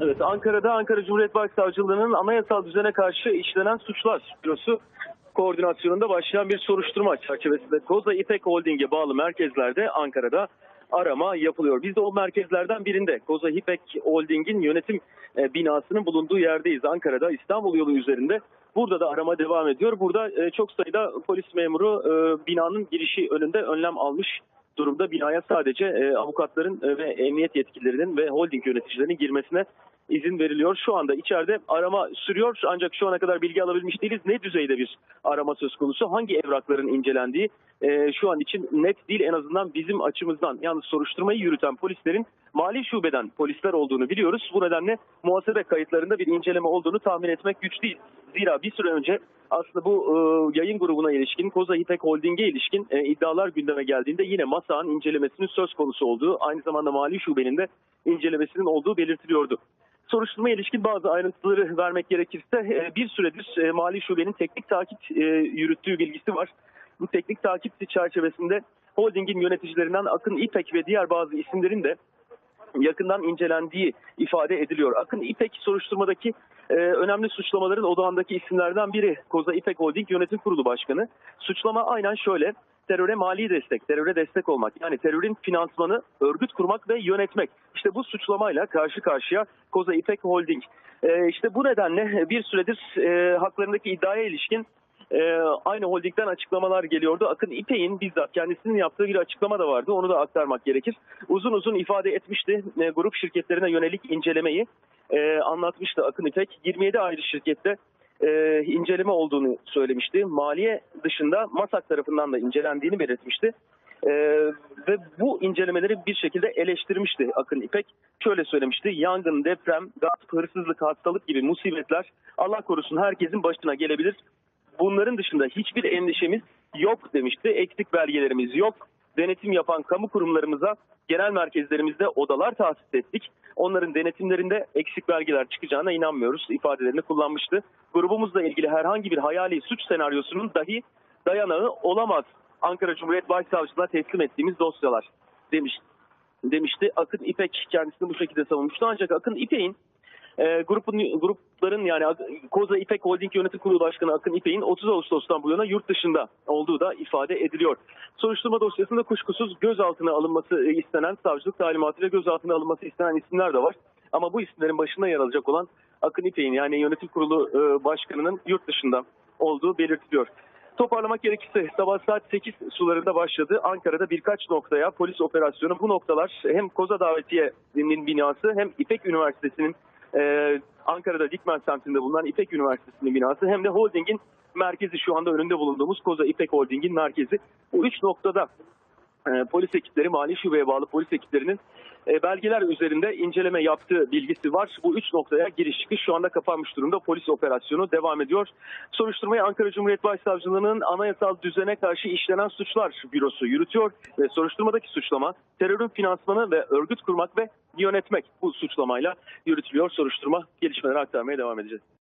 Evet, Ankara'da Ankara Cumhuriyet Başsavcılığı'nın anayasal düzene karşı işlenen suçlar bürosu koordinasyonunda başlayan bir soruşturma çerçevesinde Koza İpek Holding'e bağlı merkezlerde Ankara'da arama yapılıyor. Biz de o merkezlerden birinde Koza İpek Holding'in yönetim e, binasının bulunduğu yerdeyiz. Ankara'da İstanbul yolu üzerinde. Burada da arama devam ediyor. Burada e, çok sayıda polis memuru e, binanın girişi önünde önlem almış durumda. Binaya sadece e, avukatların e, ve emniyet yetkililerinin ve holding yöneticilerinin girmesine izin veriliyor. Şu anda içeride arama sürüyor ancak şu ana kadar bilgi alabilmiş değiliz. Ne düzeyde bir arama söz konusu, hangi evrakların incelendiği e, şu an için net değil en azından bizim açımızdan. Yalnız soruşturmayı yürüten polislerin mali şubeden polisler olduğunu biliyoruz. Bu nedenle muhasebe kayıtlarında bir inceleme olduğunu tahmin etmek güç değil. Zira bir süre önce aslında bu e, yayın grubuna ilişkin, Koza İpek Holding'e ilişkin e, iddialar gündeme geldiğinde yine MASA'nın incelemesinin söz konusu olduğu, aynı zamanda mali şubenin de incelemesinin olduğu belirtiliyordu. Soruşturma ilişkin bazı ayrıntıları vermek gerekirse e, bir süredir e, mali şubenin teknik takip e, yürüttüğü bilgisi var. Bu teknik takip çerçevesinde holdingin yöneticilerinden Akın İpek ve diğer bazı isimlerin de yakından incelendiği ifade ediliyor. Akın İpek soruşturmadaki e, önemli suçlamaların odağındaki isimlerden biri. Koza İpek Holding Yönetim Kurulu Başkanı. Suçlama aynen şöyle. Teröre mali destek, teröre destek olmak. Yani terörün finansmanı örgüt kurmak ve yönetmek. İşte bu suçlamayla karşı karşıya Koza İpek Holding. E, işte bu nedenle bir süredir e, haklarındaki iddiaya ilişkin e, aynı holdingden açıklamalar geliyordu. Akın İpek'in bizzat kendisinin yaptığı bir açıklama da vardı. Onu da aktarmak gerekir. Uzun uzun ifade etmişti e, grup şirketlerine yönelik incelemeyi e, anlatmıştı Akın İpek. 27 ayrı şirkette e, inceleme olduğunu söylemişti. Maliye dışında MASAK tarafından da incelendiğini belirtmişti. E, ve bu incelemeleri bir şekilde eleştirmişti Akın İpek. Şöyle söylemişti. Yangın, deprem, gasp, hırsızlık, hastalık gibi musibetler Allah korusun herkesin başına gelebilir bunların dışında hiçbir endişemiz yok demişti. Eksik belgelerimiz yok. Denetim yapan kamu kurumlarımıza genel merkezlerimizde odalar tahsis ettik. Onların denetimlerinde eksik belgeler çıkacağına inanmıyoruz ifadelerini kullanmıştı. Grubumuzla ilgili herhangi bir hayali suç senaryosunun dahi dayanağı olamaz. Ankara Cumhuriyet Başsavcılığına teslim ettiğimiz dosyalar demiş, demişti. Akın İpek kendisini bu şekilde savunmuştu. Ancak Akın İpek'in e, grubun grupların yani Koza İpek Holding Yönetim Kurulu Başkanı Akın İpek'in 30 Ağustos'tan bu yana yurt dışında olduğu da ifade ediliyor. Soruşturma dosyasında kuşkusuz gözaltına alınması e, istenen savcılık talimatı ve gözaltına alınması istenen isimler de var. Ama bu isimlerin başında yer alacak olan Akın İpek'in yani yönetim kurulu e, başkanının yurt dışında olduğu belirtiliyor. Toparlamak gerekirse sabah saat 8 sularında başladı. Ankara'da birkaç noktaya polis operasyonu. Bu noktalar hem Koza Davetiye'nin binası hem İpek Üniversitesi'nin ee, Ankara'da Dikmen semtinde bulunan İpek Üniversitesi'nin binası hem de holdingin merkezi şu anda önünde bulunduğumuz Koza İpek Holding'in merkezi. Bu üç noktada e, polis ekipleri, mali şubeye bağlı polis ekiplerinin e, belgeler üzerinde inceleme yaptığı bilgisi var. Bu üç noktaya giriş çıkış şu anda kapanmış durumda. Polis operasyonu devam ediyor. Soruşturmayı Ankara Cumhuriyet Başsavcılığı'nın anayasal düzene karşı işlenen suçlar bürosu yürütüyor. Ve soruşturmadaki suçlama terörün finansmanı ve örgüt kurmak ve yönetmek bu suçlamayla yürütülüyor. Soruşturma gelişmeleri aktarmaya devam edeceğiz.